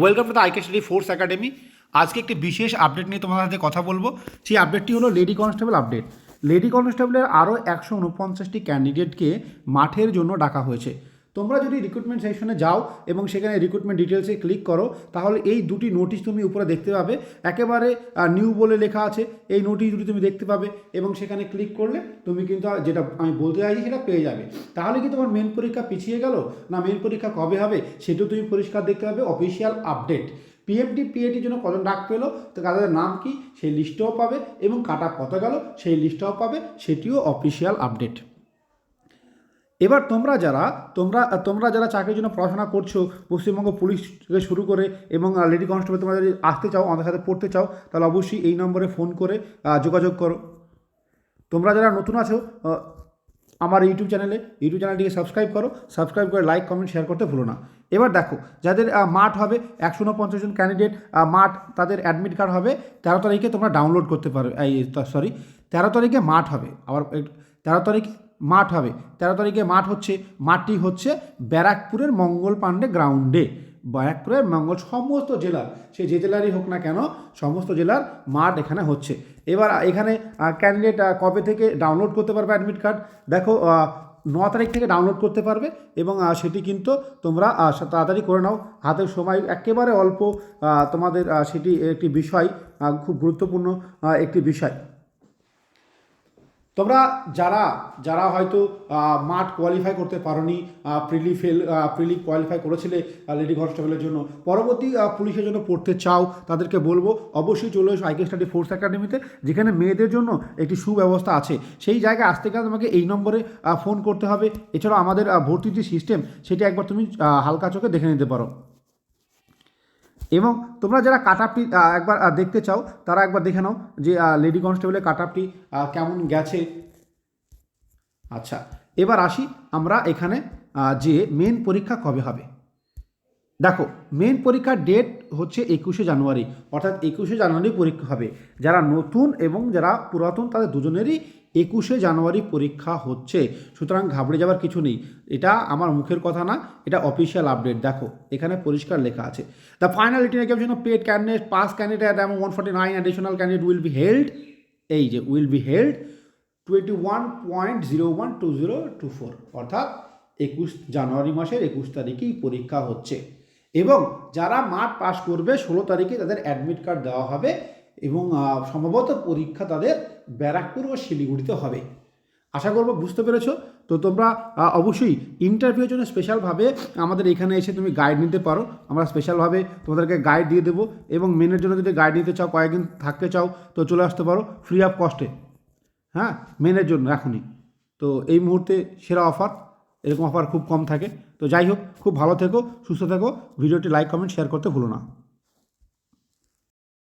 Welcome to the IK study force academy আজকে একটি বিশেষ আপডেট নিয়ে তোমাদের সাথে কথা বলব। সেই আপডেটটি হলো লেডি কনস্টেবল আপডেট লেডি কনস্টেবলের আরও একশো উনপঞ্চাশটি ক্যান্ডিডেটকে মাঠের জন্য ডাকা হয়েছে। তোমরা যদি রিক্রুটমেন্ট সেকশনে যাও এবং সেখানে রিক্রুটমেন্ট ডিটেলসে ক্লিক করো, তাহলে এই দুটি নোটিশ তুমি উপরে দেখতে পাবে। একেবারে নিউ বলে লেখা আছে, এই নোটিশ দুটি তুমি দেখতে পাবে এবং সেখানে ক্লিক করলে তুমি কিন্তু যেটা আমি বলতে চাইছি সেটা পেয়ে যাবে। তাহলে কি তোমার মেন পরীক্ষা পিছিয়ে গেল? না মেন পরীক্ষা কবে হবে? সেটাও তুমি পরিষ্কার দেখতে পাবে অফিসিয়াল আপডেট পিএমটি পিএটির জন্য কজন ডাক পেল? তো তাদের নাম কি? সেই লিস্টটাও পাবে এবং কাটা কত গেল? সেই লিস্টটাও পাবে, সেটিও অফিসিয়াল আপডেট এবার তোমরা যারা, তোমরা তোমরা যারা চাকরির জন্য পড়াশোনা করছ, পশ্চিমবঙ্গ পুলিশ থেকে শুরু করে এবং লেডি কনস্টেবল তোমরা যদি আসতে চাও, আমাদের সাথে পড়তে চাও, তাহলে অবশ্যই এই নম্বরে ফোন করে যোগাযোগ করো। তোমরা যারা নতুন আছো আমার ইউটিউব চ্যানেলে, ইউটিউব চ্যানেলটিকে সাবস্ক্রাইব করো সাবস্ক্রাইব করে লাইক কমেন্ট শেয়ার করতে ভুলো না। এবার দেখো, যাদের মাঠ হবে, একশো উনপঞ্চাশ জন ক্যান্ডিডেট মাঠ, তাদের অ্যাডমিট কার্ড হবে, তেরো তারিখে তোমরা ডাউনলোড করতে পারবে এই সরি তেরো তারিখে মাঠ হবে, আবার তেরো তারিখে মাঠ হবে। তেরো তারিখে মাঠ হচ্ছে, মাঠটি হচ্ছে ব্যারাকপুরের মঙ্গল পাণ্ডে গ্রাউন্ডে। ব্যারাকপুরের মঙ্গল সমস্ত জেলার, সে যে জেলারই হোক না কেন, সমস্ত জেলার মাঠ এখানে হচ্ছে। এবার এখানে ক্যান্ডিডেট কবে থেকে ডাউনলোড করতে পারবে অ্যাডমিট কার্ড দেখো ন তারিখ থেকে ডাউনলোড করতে পারবে এবং সেটি কিন্তু তোমরা তাড়াতাড়ি করে নাও। হাতের সময় একেবারে অল্প তোমাদের সেটি একটি বিষয় খুব গুরুত্বপূর্ণ একটি বিষয়। তোমরা যারা যারা হয়তো মাঠ কোয়ালিফাই করতে পারোনি প্রিলি ফেল প্রিলি কোয়ালিফাই করেছিলে লেডি কনস্টেবলের জন্য, পরবর্তী পুলিশের জন্য পড়তে চাও, তাদেরকে বলব, অবশ্যই চলে এসো আইকে স্টাডি ফোর্স একাডেমিতে যেখানে মেয়েদের জন্য একটি সুব্যবস্থা আছে। সেই জায়গায় আসতে গেলে তোমাকে এই নম্বরে ফোন করতে হবে। এছাড়াও আমাদের ভর্তির যে সিস্টেম সেটি একবার তুমি হালকা চোখে দেখে নিতে পারো। এবং তোমরা যারা কাট আপটি একবার দেখতে চাও, তারা একবার দেখে নাও যে লেডি কনস্টেবলের কাট আপটি কেমন গেছে। আচ্ছা এবার আসি আমরা এখানে যে মেন পরীক্ষা কবে হবে। দেখো মেন পরীক্ষার ডেট হচ্ছে একুশে জানুয়ারি, অর্থাৎ একুশে জানুয়ারি পরীক্ষা হবে। যারা নতুন এবং যারা পুরাতন, তাদের দুজনেরই একুশে জানুয়ারি পরীক্ষা হচ্ছে। সুতরাং ঘাবড়ে যাওয়ার কিছু নেই। এটা আমার মুখের কথা না, এটা অফিসিয়াল আপডেট দেখো, এখানে পরিষ্কার লেখা আছে। The final written examination of paid candidate pass candidate এবং one forty nine additional candidate will be held এই যে will be held twenty one point zero one two zero two four অর্থাৎ একুশ জানুয়ারি মাসের একুশ তারিখেই পরীক্ষা হচ্ছে। এবং যারা মাঠ পাস করবে, ষোলো তারিখে তাদের অ্যাডমিট কার্ড দেওয়া হবে এবং সম্ভবত পরীক্ষা তাদের ব্যারাকপুর ও শিলিগুড়িতে হবে। আশা করব বুঝতে পেরেছ? তো তোমরা অবশ্যই ইন্টারভিউর জন্য স্পেশালভাবে আমাদের এখানে এসে তুমি গাইড নিতে পারো। আমরা স্পেশালভাবে তোমাদেরকে গাইড দিয়ে দেবো এবং মেনের জন্য যদি গাইড নিতে চাও, কয়েকদিন থাকতে চাও, তো চলে আসতে পারো ফ্রি অফ কস্টে হ্যাঁ? মেনের জন্য, এখনই। তো এই মুহূর্তে সেরা অফার এরকম অফার খুব কম থাকে। তো যাই হোক, খুব ভালো থেকো, সুস্থ থেকো, ভিডিওটি লাইক কমেন্ট শেয়ার করতে ভুলো না।